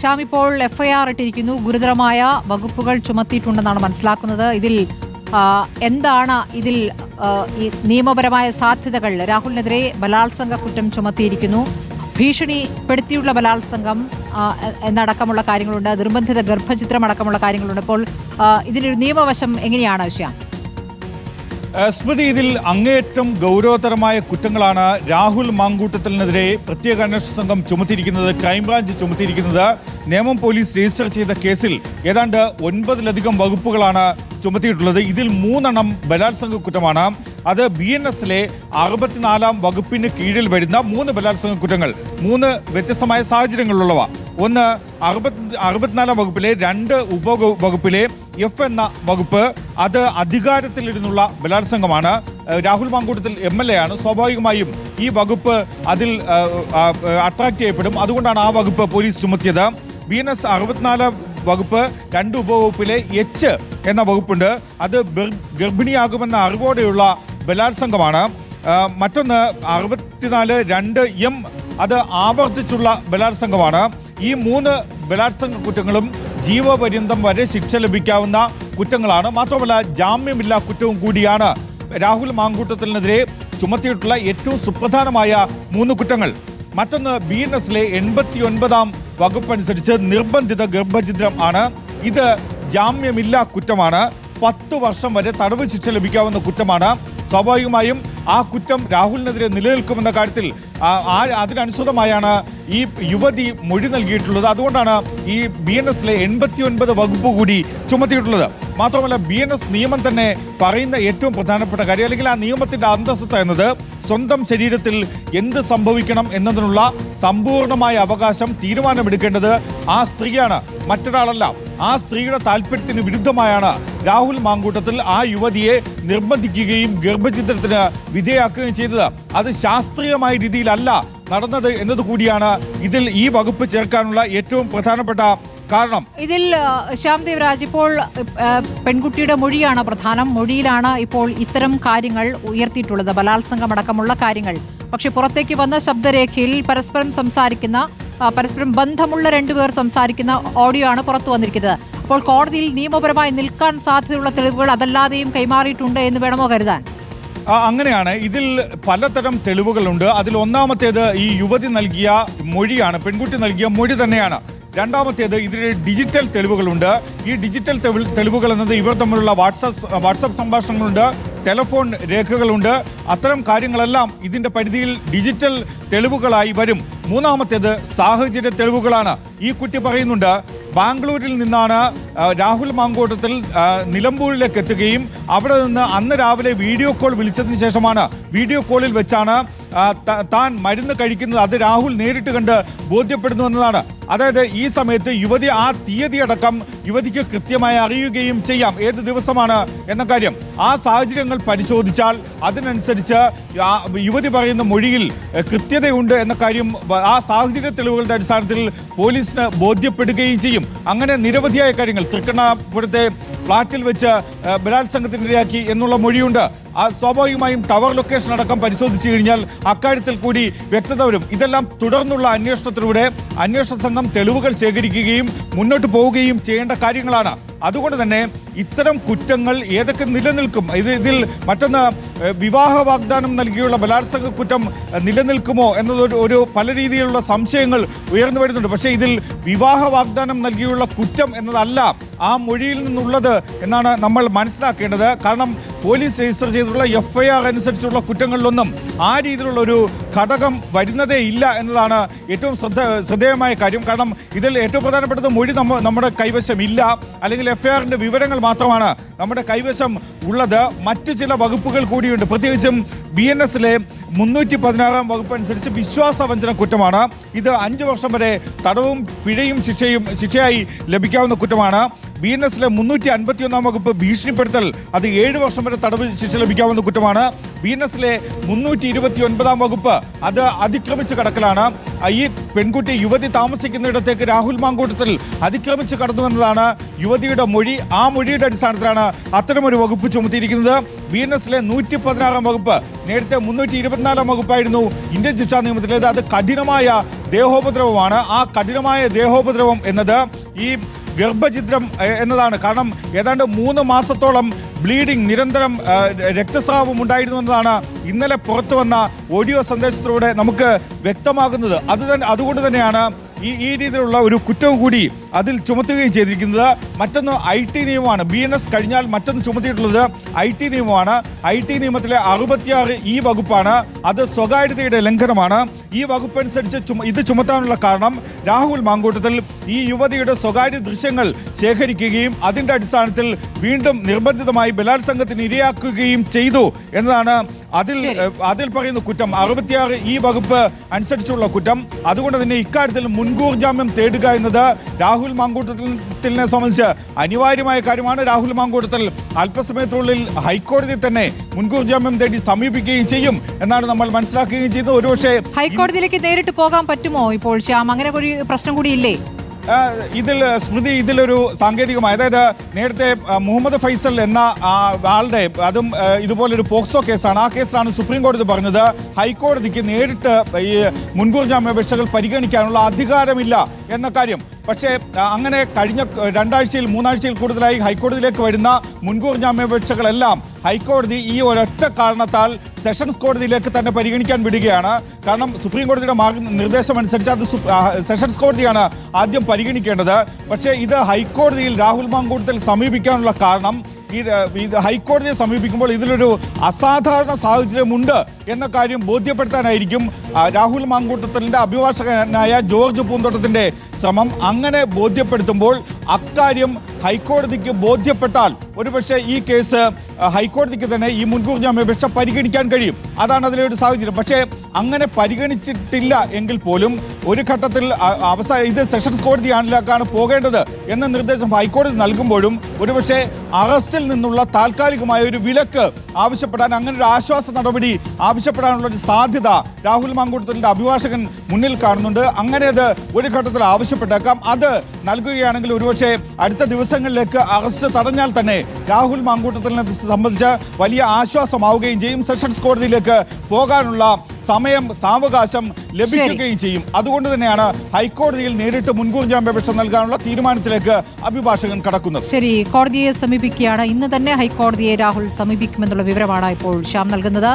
ശ്യാം ഇപ്പോൾ എഫ്ഐആർ ഇട്ടിരിക്കുന്നു. ഗുരുതരമായ വകുപ്പുകൾ ചുമത്തിയിട്ടുണ്ടെന്നാണ് മനസ്സിലാക്കുന്നത്. ഇതിൽ എന്താണ് ഇതിൽ ഈ നിയമപരമായ സാധ്യതകൾ? രാഹുലിനെതിരെ ബലാത്സംഗ കുറ്റം ചുമത്തിയിരിക്കുന്നു. ഭീഷണിപ്പെടുത്തിയുള്ള ബലാത്സംഗം എന്നടക്കമുള്ള കാര്യങ്ങളുണ്ട്. നിർബന്ധിത ഗർഭചിത്രം അടക്കമുള്ള കാര്യങ്ങളുണ്ട്. അപ്പോൾ ഇതിനൊരു നിയമവശം എങ്ങനെയാണ് ശ്യാം? സ്മൃതി ഇതിൽ അങ്ങേയറ്റം ഗൗരവതരമായ കുറ്റങ്ങളാണ്. രാഹുൽ മാങ്കൂട്ടത്തിനെതിരെ പ്രത്യേക അന്വേഷണ സംഘം ചുമത്തിയിരിക്കുന്നത് ക്രൈംബ്രാഞ്ച് ചുമത്തിയിരിക്കുന്നത്. നിയമം പോലീസ് രജിസ്റ്റർ ചെയ്ത കേസിൽ ഏതാണ്ട് ഒൻപതിലധികം വകുപ്പുകളാണ് ചുമത്തിയിട്ടുള്ളത്. ഇതിൽ മൂന്നെണ്ണം ബലാത്സംഗ കുറ്റമാണ്. അത് ബി എൻ എസിലെ അറുപത്തിനാലാം വകുപ്പിന് കീഴിൽ വരുന്ന മൂന്ന് ബലാത്സംഗ കുറ്റങ്ങൾ മൂന്ന് വ്യത്യസ്തമായ സാഹചര്യങ്ങളിലുള്ളവ. ഒന്ന് അറുപത്തി അറുപത്തിനാലാം വകുപ്പിലെ രണ്ട് ഉപ വകുപ്പിലെ എഫ് എന്ന വകുപ്പ് അത് അധികാരത്തിലിരുന്നുള്ള ബലാത്സംഗമാണ്. Rahul Mamkootathil M L A ആണ്. സ്വാഭാവികമായും ഈ വകുപ്പ് അതിൽ അട്രാക്ട് ചെയ്യപ്പെടും. അതുകൊണ്ടാണ് ആ വകുപ്പ് പോലീസ് ചുമത്തിയത്. ബി എൻ എസ് അറുപത്തിനാല് വകുപ്പ് രണ്ട് ഉപവകുപ്പിലെ എച്ച് എന്ന വകുപ്പുണ്ട്. അത് ഗർഭിണിയാകുമെന്ന അറിവോടെയുള്ള ബലാത്സംഗമാണ്. മറ്റൊന്ന് അറുപത്തിനാല് രണ്ട് എം അത് ആവർത്തിച്ചുള്ള ബലാത്സംഗമാണ്. ഈ മൂന്ന് ബലാത്സംഗ കുറ്റങ്ങളും ജീവപര്യന്തം വരെ ശിക്ഷ ലഭിക്കാവുന്ന കുറ്റങ്ങളാണ്. മാത്രമല്ല ജാമ്യമില്ലാ കുറ്റവും കൂടിയാണ്. രാഹുൽ മാങ്കൂട്ടത്തിനെതിരെ ചുമത്തിയിട്ടുള്ള ഏറ്റവും സുപ്രധാനമായ മൂന്ന് കുറ്റങ്ങൾ. മറ്റൊന്ന് ബി എൻ എസിലെ എൺപത്തി ഒൻപതാം വകുപ്പ് അനുസരിച്ച് നിർബന്ധിത ഗർഭഛിദ്രം ആണ്. ഇത് ജാമ്യമില്ലാ കുറ്റമാണ്. പത്തു വർഷം വരെ തടവ് ശിക്ഷ ലഭിക്കാവുന്ന കുറ്റമാണ്. സ്വാഭാവികമായും ആ കുറ്റം രാഹുലിനെതിരെ നിലനിൽക്കുമെന്ന കാര്യത്തിൽ അതിനനുസൃതമായാണ് ഈ യുവതി മൊഴി നൽകിയിട്ടുള്ളത്. അതുകൊണ്ടാണ് ഈ ബി എൻ എസിലെ എൺപത്തിയൊൻപത് വകുപ്പ് കൂടി ചുമത്തിയിട്ടുള്ളത്. മാത്രമല്ല ബി എൻ എസ് നിയമം തന്നെ പറയുന്ന ഏറ്റവും പ്രധാനപ്പെട്ട കാര്യം അല്ലെങ്കിൽ ആ നിയമത്തിന്റെ അന്തസ്സത്ത എന്നത് സ്വന്തം ശരീരത്തിൽ എന്ത് സംഭവിക്കണം എന്നതിനുള്ള സമ്പൂർണമായ അവകാശം തീരുമാനമെടുക്കേണ്ടത് ആ സ്ത്രീയാണ്. മറ്റൊരാളല്ല ആ സ്ത്രീയുടെ താല്പര്യത്തിന് വിരുദ്ധമായാണ് രാഹുൽ മാങ്കൂട്ടത്തിൽ ആ യുവതിയെ നിർബന്ധിക്കുകയും ഗർഭചിത്രത്തിന് വിധേയാക്കുകയും ചെയ്തത്. അത് ശാസ്ത്രീയമായ രീതിയിലല്ല നടന്നത് കൂടിയാണ് ഇതിൽ ഈ വകുപ്പ് ചേർക്കാനുള്ള ഏറ്റവും പ്രധാനപ്പെട്ട കാരണം. ഇതിൽ ശ്യാം ദേവരാജ് ഇപ്പോൾ പെൺകുട്ടിയുടെ മൊഴിയാണ് പ്രധാനം. മൊഴിയിലാണ് ഇപ്പോൾ ഇത്തരം കാര്യങ്ങൾ ഉയർത്തിയിട്ടുള്ളത് ബലാത്സംഗം അടക്കമുള്ള കാര്യങ്ങൾ. പക്ഷെ പുറത്തേക്ക് വന്ന ശബ്ദരേഖയിൽ പരസ്പരം സംസാരിക്കുന്ന പരസ്പരം ബന്ധമുള്ള രണ്ടുപേർ സംസാരിക്കുന്ന ഓഡിയോ ആണ് പുറത്തു വന്നിരിക്കുന്നത്. അപ്പോൾ കോടതിയിൽ നിയമപരമായി നിൽക്കാൻ സാധ്യതയുള്ള തെളിവുകൾ അതല്ലാതെയും കൈമാറിയിട്ടുണ്ട് എന്ന് വേണമോ കരുതാൻ? അങ്ങനെയാണ്. ഇതിൽ പലതരം തെളിവുകളുണ്ട്. അതിൽ ഒന്നാമത്തേത് ഈ യുവതി നൽകിയ മൊഴിയാണ് പെൺകുട്ടി നൽകിയ മൊഴി തന്നെയാണ്. രണ്ടാമത്തേത് ഇതിൽ ഡിജിറ്റൽ തെളിവുകളുണ്ട്. ഈ ഡിജിറ്റൽ തെളിവുകൾ എന്നത് ഇവർ തമ്മിലുള്ള വാട്സപ്പ് വാട്സപ്പ് സംഭാഷണങ്ങളുണ്ട് ടെലിഫോൺ രേഖകളുണ്ട്. അത്തരം കാര്യങ്ങളെല്ലാം ഇതിന്റെ പരിധിയിൽ ഡിജിറ്റൽ തെളിവുകളായി വരും. മൂന്നാമത്തേത് സാഹചര്യ തെളിവുകളാണ്. ഈ കുട്ടി പറയുന്നുണ്ട് ബാംഗ്ലൂരിൽ നിന്നാണ് രാഹുൽ മാങ്കോട്ടത്തിൽ നിലമ്പൂരിലേക്ക് എത്തുകയും അവിടെ നിന്ന് അന്ന് രാവിലെ വീഡിയോ കോൾ വിളിച്ചതിന് ശേഷമാണ് വീഡിയോ കോളിൽ വെച്ചാണ് താൻ മരുന്ന് കഴിക്കുന്നത് അത് രാഹുൽ നേരിട്ട് കണ്ട് ബോധ്യപ്പെടുന്നു എന്നതാണ്. അതായത് ഈ സമയത്ത് യുവതി ആ തീയതി അടക്കം യുവതിക്ക് കൃത്യമായി അറിയുകയും ചെയ്യാം. ഏത് ദിവസമാണ് എന്ന കാര്യം. ആ സാഹചര്യങ്ങൾ പരിശോധിച്ചാൽ അതിനനുസരിച്ച് യുവതി പറയുന്ന മൊഴിയിൽ കൃത്യതയുണ്ട് എന്ന കാര്യം ആ സാഹചര്യ തെളിവുകളുടെ അടിസ്ഥാനത്തിൽ പോലീസിന് ബോധ്യപ്പെടുകയും ചെയ്യും. അങ്ങനെ നിരവധിയായ കാര്യങ്ങൾ. തൃക്കണ്ണാപുരത്തെ ഫ്ളാറ്റിൽ വെച്ച് ബലാത്സംഗത്തിനിരയാക്കി എന്നുള്ള മൊഴിയുണ്ട്. ആ സ്വാഭാവികമായും ടവർ ലൊക്കേഷൻ അടക്കം പരിശോധിച്ചു കഴിഞ്ഞാൽ അക്കാര്യത്തിൽ കൂടി വ്യക്തത വരും. ഇതെല്ലാം തുടർന്നുള്ള അന്വേഷണത്തിലൂടെ അന്വേഷണ സംഘം തെളിവുകൾ ശേഖരിക്കുകയും മുന്നോട്ട് പോവുകയും ചെയ്യേണ്ട കാര്യങ്ങളാണ്. അതുകൊണ്ട് തന്നെ ഇത്തരം കുറ്റങ്ങൾ ഏതൊക്കെ നിലനിൽക്കും? ഇത് ഇതിൽ മറ്റൊന്ന് വിവാഹ വാഗ്ദാനം നൽകിയുള്ള ബലാത്സംഗ കുറ്റം നിലനിൽക്കുമോ എന്നതൊരു ഒരു പല രീതിയിലുള്ള സംശയങ്ങൾ ഉയർന്നു വരുന്നുണ്ട്. പക്ഷേ ഇതിൽ വിവാഹ വാഗ്ദാനം നൽകിയുള്ള കുറ്റം എന്നതല്ല. ആ മൊഴിയിൽ നിന്നുള്ളത് എന്നാണ് നമ്മൾ മനസ്സിലാക്കേണ്ടത്. കാരണം പോലീസ് രജിസ്റ്റർ ചെയ്തിട്ടുള്ള എഫ് ഐ ആർ അനുസരിച്ചുള്ള കുറ്റങ്ങളിലൊന്നും ആ രീതിയിലുള്ള ഒരു ഘടകം വരുന്നതേ ഇല്ല എന്നതാണ് ഏറ്റവും ശ്രദ്ധ ശ്രദ്ധേയമായ കാര്യം. കാരണം ഇതിൽ ഏറ്റവും പ്രധാനപ്പെട്ടത് മൊഴി നമ്മ നമ്മുടെ കൈവശം ഇല്ല. അല്ലെങ്കിൽ എഫ് ഐ ആറിന്റെ വിവരങ്ങൾ മാത്രമാണ് നമ്മുടെ കൈവശം ഉള്ളത്. മറ്റു ചില വകുപ്പുകൾ കൂടിയുണ്ട്. പ്രത്യേകിച്ചും ബി എൻ എസിലെ മുന്നൂറ്റി പതിനാറാം വകുപ്പ് അനുസരിച്ച് വിശ്വാസവഞ്ചന കുറ്റമാണ്. ഇത് അഞ്ചു വർഷം വരെ തടവും പിഴയും ശിക്ഷയും ശിക്ഷയായി ലഭിക്കാവുന്ന കുറ്റമാണ്. ബി എൻ എസിലെ മുന്നൂറ്റി അൻപത്തി ഒന്നാം വകുപ്പ് ഭീഷണിപ്പെടുത്തൽ. അത് ഏഴ് വർഷം വരെ തടവ് ശിക്ഷ ലഭിക്കാവുന്ന കുറ്റമാണ്. ബി എൻ എസിലെ മുന്നൂറ്റി ഇരുപത്തി ഒൻപതാം വകുപ്പ് അത് അതിക്രമിച്ച് കടക്കലാണ്. ഈ പെൺകുട്ടി യുവതി താമസിക്കുന്നിടത്തേക്ക് രാഹുൽ മാങ്കൂട്ടത്തിൽ അതിക്രമിച്ച് കടന്നു എന്നതാണ് യുവതിയുടെ മൊഴി ആ മൊഴിയുടെ അടിസ്ഥാനത്തിലാണ് അത്തരമൊരു വകുപ്പ് ചുമത്തിയിരിക്കുന്നത്. ബി എൻ എസിലെ നൂറ്റി പതിനാറാം വകുപ്പ് നേരത്തെ മുന്നൂറ്റി ഇരുപത്തിനാലാം വകുപ്പായിരുന്നു ഇന്ത്യൻ ശിക്ഷാ നിയമത്തിലേത്. അത് കഠിനമായ ദേഹോപദ്രവമാണ്. ആ കഠിനമായ ദേഹോപദ്രവം എന്നത് ഈ ഗർഭഛിദ്രം എന്നതാണ്. കാരണം ഏതാണ്ട് മൂന്ന് മാസത്തോളം ബ്ലീഡിംഗ് നിരന്തരം രക്തസ്രാവം ഉണ്ടായിരുന്നു എന്നതാണ് ഇന്നലെ പുറത്തു വന്ന ഓഡിയോ സന്ദേശത്തിലൂടെ നമുക്ക് വ്യക്തമാകുന്നത്. അത് അതുകൊണ്ട് തന്നെയാണ് ഈ ഈ രീതിയിലുള്ള ഒരു കുറ്റവും കൂടി അതിൽ ചുമത്തുകയും ചെയ്തിരിക്കുന്നത് മറ്റൊന്ന് ഐ ടി നിയമമാണ്. ബി എൻ എസ് കഴിഞ്ഞാൽ മറ്റൊന്ന് ചുമത്തിയിട്ടുള്ളത് ഐ ടി നിയമമാണ്. ഐ ടി നിയമത്തിലെ അറുപത്തിയാറ് ഈ വകുപ്പാണ്. അത് സ്വകാര്യതയുടെ ലംഘനമാണ്. ഈ വകുപ്പ് അനുസരിച്ച് ചുമ- ഇത് ചുമത്താനുള്ള കാരണം രാഹുൽ മാങ്കൂട്ടത്തിൽ ഈ യുവതിയുടെ സ്വകാര്യ ദൃശ്യങ്ങൾ ശേഖരിക്കുകയും അതിന്റെ അടിസ്ഥാനത്തിൽ വീണ്ടും നിർബന്ധിതമായി ബലാത്സംഗത്തിന് ഇരയാക്കുകയും ചെയ്തു എന്നതാണ് അതിൽ അതിൽ പറയുന്ന കുറ്റം. അറുപത്തിയാറ് ഈ വകുപ്പ് അനുസരിച്ചുള്ള കുറ്റം. അതുകൊണ്ട് തന്നെ ഇക്കാര്യത്തിൽ മുൻകൂർ ജാമ്യം തേടുക എന്നത് രാഹുൽ മാങ്കൂട്ടത്തിനെ സംബന്ധിച്ച് അനിവാര്യമായ കാര്യമാണ്. രാഹുൽ മാങ്കൂട്ടത്തിൽ അല്പസമയത്തിനുള്ളിൽ ഹൈക്കോടതി തന്നെ മുൻകൂർ ജാമ്യം തേടി സമീപിക്കുകയും ചെയ്യും എന്നാണ് നമ്മൾ മനസ്സിലാക്കുകയും ചെയ്തത്. ഒരുപക്ഷെ ഹൈക്കോടതിയിലേക്ക് നേരിട്ട് പോകാൻ പറ്റുമോ ഇപ്പോൾ? ശ്യാം അങ്ങനെ ഒരു പ്രശ്നം ഇല്ലേ? ഇതിൽ സ്മൃതി ഇതിലൊരു സാങ്കേതികമായ അതായത് നേരത്തെ മുഹമ്മദ് ഫൈസൽ എന്ന ആളുടെ അതും ഇതുപോലൊരു പോക്സോ കേസാണ്. ആ കേസിലാണ് സുപ്രീം കോടതി പറഞ്ഞത്. ഹൈക്കോടതിക്ക് നേരിട്ട് ഈ മുൻകൂർ ജാമ്യാപേക്ഷകൾ പരിഗണിക്കാനുള്ള അധികാരമില്ല. എന്ന കാര്യം. പക്ഷേ അങ്ങനെ കഴിഞ്ഞ രണ്ടാഴ്ചയിൽ മൂന്നാഴ്ചയിൽ കൂടുതലായി ഹൈക്കോടതിയിലേക്ക് വരുന്ന മുൻകൂർ ജാമ്യാപേക്ഷകളെല്ലാം ഹൈക്കോടതി ഈ ഒരൊറ്റ കാരണത്താൽ സെഷൻസ് കോടതിയിലേക്ക് തന്നെ പരിഗണിക്കാൻ വിടുകയാണ്. കാരണം സുപ്രീം കോടതിയുടെ നിർദ്ദേശം അനുസരിച്ച് അത് സെഷൻസ് കോടതിയാണ് ആദ്യം പരിഗണിക്കേണ്ടത്. പക്ഷേ ഇത് ഹൈക്കോടതിയിൽ രാഹുൽ മാങ്കൂട്ടത്തിൽ സമീപിക്കാനുള്ള കാരണം ഈ ഹൈക്കോടതിയെ സമീപിക്കുമ്പോൾ ഇതിലൊരു അസാധാരണ സാഹചര്യമുണ്ട് എന്ന കാര്യം ബോധ്യപ്പെടുത്താനായിരിക്കും രാഹുൽ മാങ്കൂട്ടത്തലിന്റെ അഭിഭാഷകനായ ജോർജ് പൂന്തോട്ടത്തിന്റെ ശ്രമം. അങ്ങനെ ബോധ്യപ്പെടുത്തുമ്പോൾ അക്കാര്യം ഹൈക്കോടതിക്ക് ബോധ്യപ്പെട്ടാൽ ഒരുപക്ഷെ ഈ കേസ് ഹൈക്കോടതിക്ക് തന്നെ ഈ മുൻകൂർ ജാമ്യാപേക്ഷ പരിഗണിക്കാൻ കഴിയും. അതാണ് അതിലെ ഒരു സാഹചര്യം. പക്ഷേ അങ്ങനെ പരിഗണിച്ചിട്ടില്ല എങ്കിൽ പോലും ഒരു ഘട്ടത്തിൽ അവസാന ഇത് സെഷൻസ് കോടതിയാണിലേക്കാണ് പോകേണ്ടത് എന്ന നിർദ്ദേശം ഹൈക്കോടതി നൽകുമ്പോഴും ഒരുപക്ഷെ അറസ്റ്റിൽ നിന്നുള്ള താൽക്കാലികമായ ഒരു വിലക്ക് ആവശ്യപ്പെടാൻ അങ്ങനെ ഒരു ആശ്വാസ നടപടി ആവശ്യപ്പെടാനുള്ള ഒരു സാധ്യത രാഹുൽ മാങ്കൂട്ടത്തിന്റെ അഭിഭാഷകൻ മുന്നിൽ കാണുന്നുണ്ട്. അങ്ങനെ അത് ഒരു ഘട്ടത്തിൽ ആവശ്യപ്പെട്ടേക്കാം. അത് നൽകുകയാണെങ്കിൽ ഒരുപക്ഷെ അടുത്ത ദിവസങ്ങളിലേക്ക് അറസ്റ്റ് തടഞ്ഞാൽ തന്നെ രാഹുൽ മാങ്കൂട്ടത്തിനെ സംബന്ധിച്ച് വലിയ ആശ്വാസമാവുകയും ചെയ്യും. സെഷൻസ് കോടതിയിലേക്ക് പോകാനുള്ള സമയം സാവകാശം ലഭിക്കുകയും ചെയ്യും. അതുകൊണ്ട് തന്നെയാണ് ഹൈക്കോടതിയിൽ നേരിട്ട് മുൻകൂർ ജാമ്യാപേക്ഷ നൽകാനുള്ള തീരുമാനത്തിലേക്ക് അഭിഭാഷകൻ കടക്കുന്നത്. ശരി കോടതിയെ സമീപിക്കുകയാണ്. ഇന്ന് തന്നെ ഹൈക്കോടതിയെ രാഹുൽ സമീപിക്കുമെന്നുള്ള വിവരമാണ് ഇപ്പോൾ ശ്യാം നൽകുന്നത്.